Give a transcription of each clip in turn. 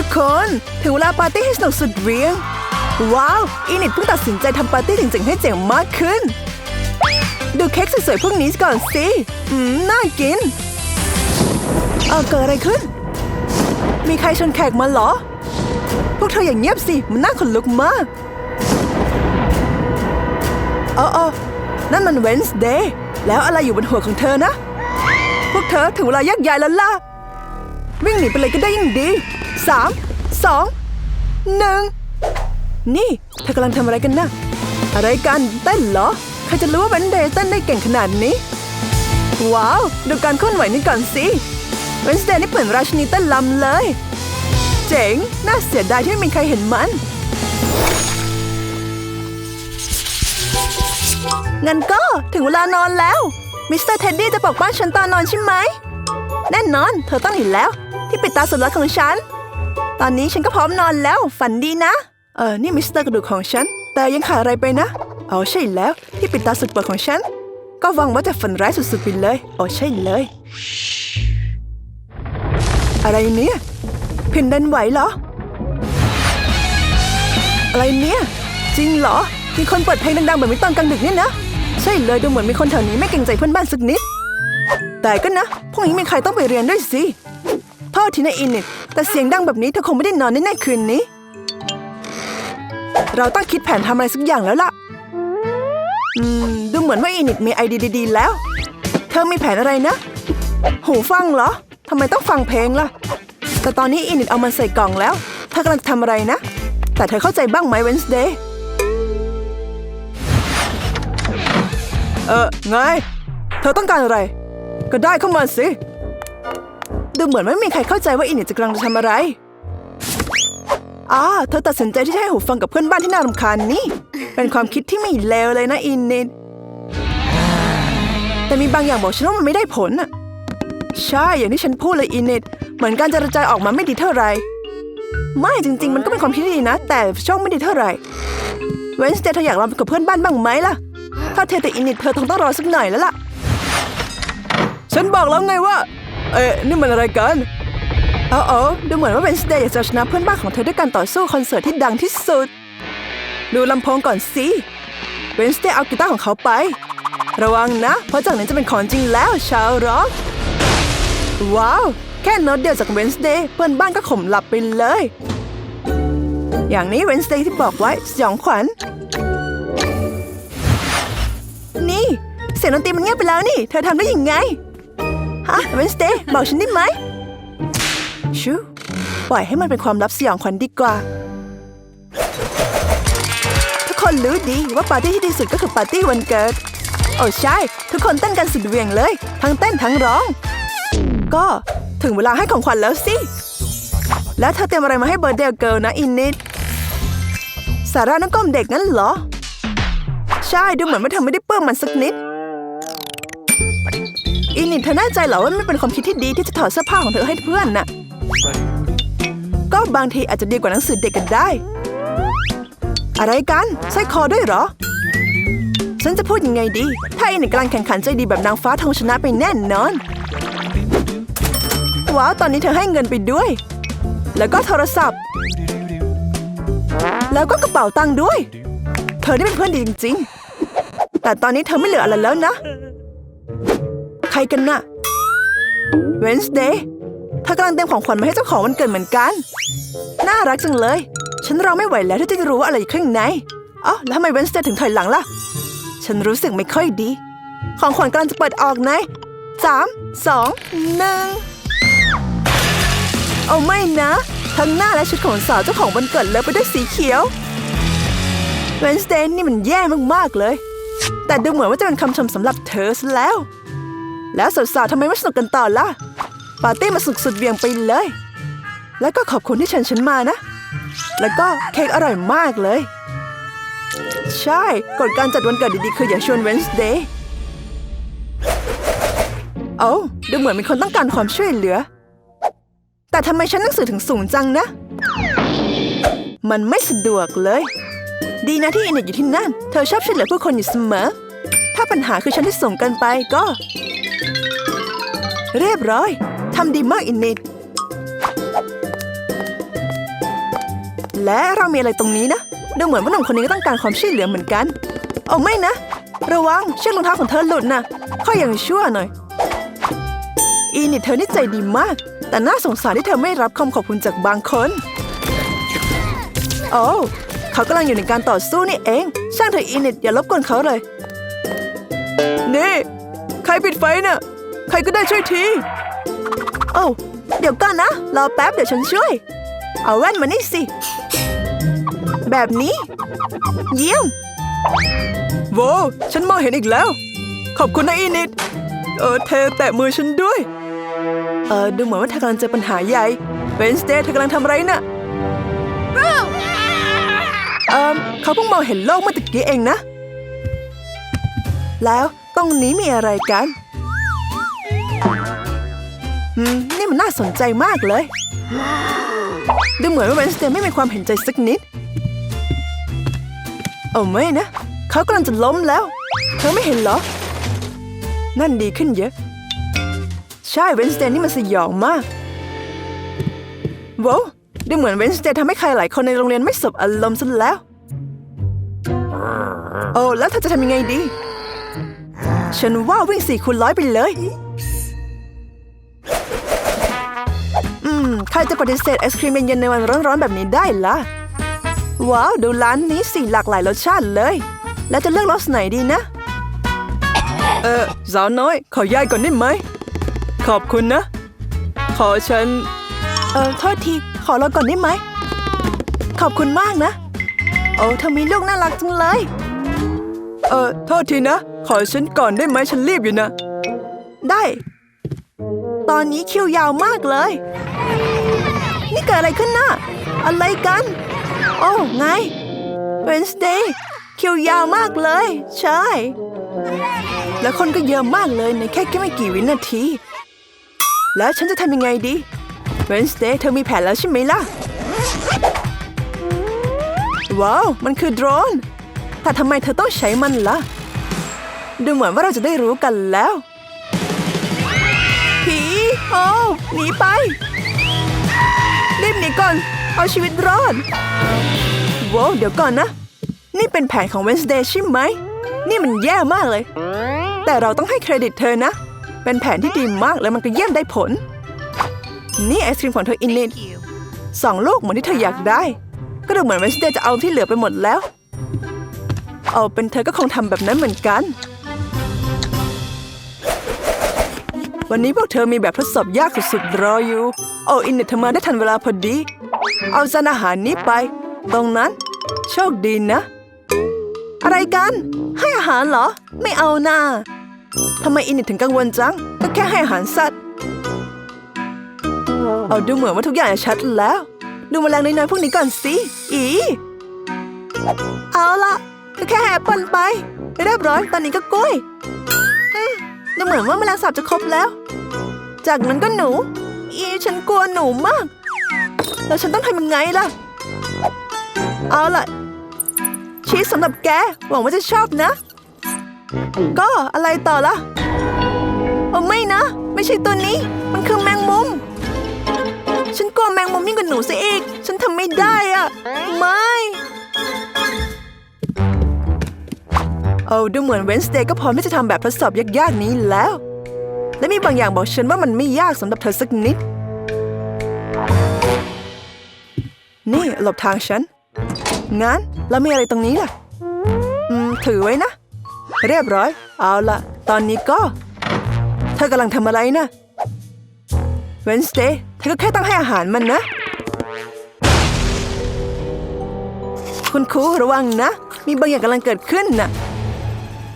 ทุกคนถึงเวลาปาร์ตี้ให้สนุกสุดเหวียง ว้าวอีนิดเพิ่งตัดสินใจทำปาร์ตี้จริงๆให้เจ๋งมากขึ้น ดูเค้กสวยๆพวกนี้ก่อนสิ อืม น่ากิน เออเกิดอะไรขึ้น มีใครชวนแขกมาเหรอ พวกเธออย่างเงียบสิ มันน่าขนลุกมากเออเออนั่นมันเวนส์เดย์แล้วอะไรอยู่บนหัวของเธอนะ พวกเธอถึงเวลาแยกย้ายแล้วล่ะ วิ่งหนีไปเลยก็ได้ยิ่งดี สามสองหนึ่งนี่เธอกำลังทำอะไรกันนะอะไรกันเต้นเหรอ ใครจะรู้ว่าเวนเดย์เต้นได้เก่งขนาดนี้ ว้าว ดูการเคลื่อนไหวนี่ก่อนสิเวนเดย์นี่เปิดราชินีเต้นลำเลย เจ๋ง น่าเสียดายที่ไม่มีใครเห็นมัน งั้นก็ถึงเวลานอนแล้ว มิสเตอร์เท็ดดี้จะปกป้องฉันตอนนอนใช่ไหม แน่นอน เธอต้องเห็นแล้ว ที่ปิดตาสุดรักของฉัน ตอนนี้ฉันก็พร้อมนอนแล้ว ฝันดีนะ เออ นี่มิสเตอร์กระดูกของฉัน แต่ยังขาดอะไรไปนะเอาใช่แล้ว ที่ปิดตาสุดเปิดของฉัน ก็หวังว่าจะฝันร้ายสุดๆไปเลยโอ้ใช่เลย อะไรเนี่ยแผ่นดินไหวเหรอ อะไรเนี่ย จริงเหรอ มีคนเปิดเพลงดังๆแบบนี้ตอนกลางดึกเนี่ยนะ ใช่เลยดูเหมือนมีคนแถวนี้ไม่เกรงใจเพื่อนบ้านสักนิด แต่ก็นะพรุ่งนี้มีใครต้องไปเรียนด้วยสิ โทษทีนะอินนิดแต่เสียงดังแบบนี้เธอคงไม่ได้นอนแน่ๆคืนนี้ เราต้องคิดแผนทำอะไรสักอย่างแล้วล่ะ อืม ดูเหมือนว่าอินิดมีไอเดียดีๆแล้ว เธอมีแผนอะไรนะ หูฟังเหรอทำไมต้องฟังเพลงล่ะ แต่ตอนนี้อินิดเอามันใส่กล่องแล้ว เธอกำลังทำอะไรนะ แต่เธอเข้าใจบ้างไหมเวนส์เดย์เออไง เธอต้องการอะไร ก็ได้เข้ามาสิ ดูเหมือนไม่มีใครเข้าใจว่าอินเนตจะกำลังจะทำอะไรอ่าเธอตัดสินใจที่จะให้หูฟังกับเพื่อนบ้านที่น่ารำคาญนี่ เป็นความคิดที่ไม่เลวเลยนะอินเนแต่มีบางอย่างบอกฉันว่ามันไม่ได้ผลน่ะใช่อย่างที่ฉันพูดเลยอินเนตเหมือนการจะกระจายออกมาไม่ดีเท่าไหร่ไม่จริง ๆ มันก็เป็นความคิดที่ดีนะ แต่ช่องไม่ดีเท่าไหร่เวนสเตย์เธออยากลองกับเพื่อนบ้านบ้างไหมล่ะ ถ้าเธอแต่อินนิตเธอคงต้องรอสักหน่อยแล้วล่ะ ฉันบอกแล้วไงว่า เอ๊ะนี่มันอะไรกันเออเออดูเหมือนว่าเวนสเตย์อยากจะชนะเพื่อนบ้านของเธอด้วยการต่อสู้คอนเสิร์ตที่ดังที่สุด ดูลำโพงก่อนสิเวนสเตย์เอากีตาร์ของเขาไป ระวังนะ เพราะจากนี้จะเป็นของจริงแล้วชาวร็อกว้าว แค่โน้ตเดียวจากเวนสเดย์เพื่อนบ้านก็ข่มหลับไปเลย อย่างนี้เวนสเดย์ที่บอกไว้สยองขวัญ นี่ เสียงดนตรีมันเงียบไปแล้วนี่ เธอทำได้ยังไง ฮะเวนสเดย์บอกฉันได้ไหมชูปล่อยให้มันเป็นความลับสยองขวัญดีกว่า ทุกคนรู้ดีว่าปาร์ตี้ที่ดีสุดก็คือปาร์ตี้วันเกิด โอ้ใช่ ทุกคนเต้นกันสุดเวียงเลย ทั้งเต้นทั้งร้อง ก็ถึงเวลาให้ของขวัญแล้วสิ แล้วเธอเตรียมอะไรมาให้เบอร์เดย์เกิลนะอินนิดสาระน้ำก้มเด็กงั้นเหรอ ใช่ดูเหมือนว่าเธอไม่ได้เปิ้มมันสักนิด นนิดเธอแน่ใจเหรอว่าไม่เป็นความคิดที่ดีที่จะถอดเสื้อผ้าของเธอให้เพื่อนน่ะ ก็บางทีอาจจะดีกว่าหนังสือเด็กกันได้ อะไรกันสร้อยคอด้วยเหรอ ฉันจะพูดยังไงดี ถ้าอินนิดกำลังแข่งขันใจดีแบบนางฟ้าทงชนะไปแน่นอน ว้าวตอนนี้เธอให้เงินไปด้วย แล้วก็โทรศัพท์ แล้วก็กระเป๋าตังค์ด้วย เธอได้เป็นเพื่อนดีจริง ๆ แต่ตอนนี้เธอไม่เหลืออะไรแล้วนะ ใครกันน่ะเวนส์เดย์เธอกำลังเตรียมของขวัญมาให้เจ้าของวันเกิดเหมือนกัน น่ารักจังเลย ฉันรอไม่ไหวแล้วที่จะรู้ว่าอะไรอยู่ข้างในอ๋อแล้วทำไมเวนส์เดย์ถึงถอยหลังล่ะ ฉันรู้สึกไม่ค่อยดี ของขวัญกำลังจะเปิดออกในสามสองหนึ่งเอาไม่นะทั้งหน้าและชุดของสาวเจ้าของวันเกิดเลอะไปด้วยสีเขียวเวนสเดย์นี่มันแย่มากๆเลย แต่ดูเหมือนว่าจะเป็นคำชมสำหรับเธอซะแล้ว แล้วสาวๆทำไมไม่สนุกกันต่อล่ะ ปาร์ตี้มาสุดสุดเวียงไปเลย แล้วก็ขอบคุณที่เชิญฉันมานะ แล้วก็เค้กอร่อยมากเลย ใช่กฎการจัดวันเกิดดีๆ คืออย่าชวนเวนส์เดย์โอ้ดูเหมือนมีคนต้องการความช่วยเหลือ แต่ทำไมฉันหนังสือถึงสูงจังนะ มันไม่สะดวกเลย ดีนะที่อินเน็ตอยู่ที่นั่น เธอชอบช่วยเหลือผู้คนอยู่เสมอ ถ้าปัญหาคือฉันที่ส่งกันไปก็ เรียบร้อย ทำดีมากอินน็ตและเรามีอะไรตรงนี้นะ ดูเหมือนว่าหนุ่มคนนี้ก็ต้องการความช่วยเหลือเหมือนกัน เอาไม่นะ ระวังเชือกรองเท้าของเธอหลุดนะข้อยังชั่วหน่อยอีนิดเธอนี่ใจดีมาก แต่น่าสงสารที่เธอไม่รับคำขอบคุณจากบางคน โอ้เขากำลังอยู่ในการต่อสู้นี่เอง ช่างเธอะอีนิดอย่ารบกวนเขาเลย นี่ ใครปิดไฟน่ะ ใครก็ได้ช่วยทีโอ้าเดี๋ยวก่อนนะ รอแป๊บเดี๋ยวฉันช่วย เอาแว่นมานี่สิ แบบนี้ เยี่ยมโว้ฉันมองเห็นอีกแล้ว ขอบคุณนะอีนิด เออเธอแตะมือฉันด้วย เออดูเหมือนว่าเธอกำลังเจอปัญหาใหญ่เวนสเดย์เธอกำลังทำอะไรน่ะเออเขาเพิ่งมองเห็นโลกเมื่อตะกี้เองนะ แล้วตรงนี้มีอะไรกันอืม นี่มันน่าสนใจมากเลย ดูเหมือนว่าเวนสเดย์ไม่มีความเห็นใจสักนิด เอาไม่นะ เขากำลังจะล้มแล้ว เธอไม่เห็นเหรอ นั่นดีขึ้นเยอะ ใช่เวนสเดย์นี่มันสยองมากว้าวดูเหมือนเวนสเดย์ทำให้ใครหลายคนในโรงเรียนไม่สบอารมณ์ซะแล้ว โอ้แล้วเธอจะทำยังไงดี ฉันว่าวิ่งสี่คูณร้อยไปเลย ใครจะปฏิเสธไอศครีมเย็นๆในวันร้อนๆแบบนี้ได้ล่ะ ว้าว ดูร้านนี้สิหลากหลายรสชาติเลย แล้วจะเลือกรสไหนดีนะ เออสาวน้อย ขอยายก่อนได้ไหม ขอบคุณนะ ขอฉัน เออโทษที ขอราก่อนได้ไหม ขอบคุณมากนะ โอ้เธอมีลูกน่ารักจังเลย เออโทษทีนะ ขอฉันก่อนได้ไหมฉันรีบอยู่นะ ได้ ตอนนี้คิวยาวมากเลย นี่เกิดอะไรขึ้นน่ะอะไรกัน โอ้ไง Wednesday คิวยาวมากเลย ใช่ แล้วคนก็เยอะมากเลยในแค่แค่ไม่กี่วินาที แล้วฉันจะทำยังไงดี Wednesday เธอมีแผนแล้วใช่ไหมล่ะ ว้าว มันคือโดรน แต่ทำไมเธอต้องใช้มันล่ะ ดูเหมือนว่าเราจะได้รู้กันแล้ว ผีโอ้หนีไป ก่อน เอาชีวิตรอดว้าวเดี๋ยวก่อนนะ นี่เป็นแผนของ Wednesday ใช่ไหม นี่มันแย่มากเลย แต่เราต้องให้เครดิตเธอนะ เป็นแผนที่ดีมากและมันก็เยี่ยมได้ผล นี่ไอศครีมของเธออินนิดสองลูกเหมือนที่เธออยากได้ ก็ดูเหมือน Wednesday จะเอาที่เหลือไปหมดแล้ว เอาเป็นเธอก็คงทำแบบนั้นเหมือนกัน วันนี้พวกเธอมีแบบทดสอบยากสุดๆรออยู่ โออินเนตเธอมาได้ทันเวลาพอดี เอาจานอาหารนี้ไป ตรงนั้น โชคดีนะ อะไรกัน ให้อาหารเหรอ ไม่เอานะ่าทำไมอินเนตถึงกังวลจัง ก็แค่ให้อาหารสัตว์ เอาดูเหมือนว่าทุกอย่างจะชัดแล้ว ดูแมลงน้อยๆพวกนี้ก่อนสิ อี เอาละก็แค่แอปเปิลไป เรียบร้อย ตอนนี้ก็กล้วย ดูเหมือนว่าแมลงสาบจะครบแล้ว จากนั้นก็หนู อีฉันกลัวหนูมาก แล้วฉันต้องทำยังไงล่ะ เอาล่ะ ชีสสำหรับแก หวังว่าจะชอบนะ ก็อะไรต่อล่ะโอ้ไม่นะ ไม่ใช่ตัวนี้ มันคือแมงมุม ฉันกลัวแมงมุมยิ่งกว่าหนูซะอีก ฉันทำไม่ได้อะ เอาดูเหมือนเวนสเดย์ก็พร้อมที่จะทำแบบทดสอบยากๆนี้แล้ว และมีบางอย่างบอกฉันว่ามันไม่ยากสำหรับเธอสักนิด นี่หลบทางฉัน งั้นแล้วมีอะไรตรงนี้ล่ะ อืม ถือไว้นะ เรียบร้อย เอาละตอนนี้ก็ เธอกำลังทำอะไรนะเวนสเดย์เธอก็แค่ต้องให้อาหารมันนะ คุณครูระวังนะ มีบางอย่างกำลังเกิดขึ้นน่ะ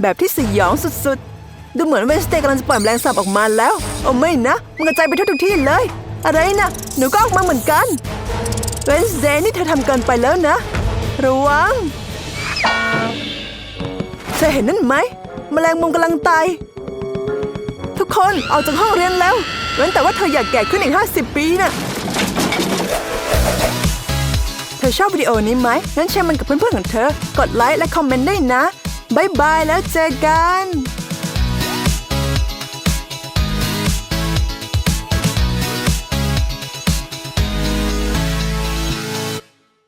แบบที่สยองสุดๆ ดูเหมือนเวนสเตย์กำลังจะปล่อยแมลงสาบออกมาแล้ว โอ้ไม่นะ มันกระจายไปทั่วทุกที่เลย อะไรนะหนูก็ออกมาเหมือนกันเวนสเดย์นี่เธอทำเกินไปแล้วนะ ระวังเธอเห็นนั่นไหมแมลงมุมกำลังตายทุกคนออกจากห้องเรียนแล้วเว้นแต่ว่าเธออยากแก่ขึ้นอีก 50 ปีน่ะเธอชอบวิดีโอนี้ไหมงั้นแชร์มันกับเพื่อนๆของเธอ กดไลค์และคอมเมนต์ได้นะ บ๊าย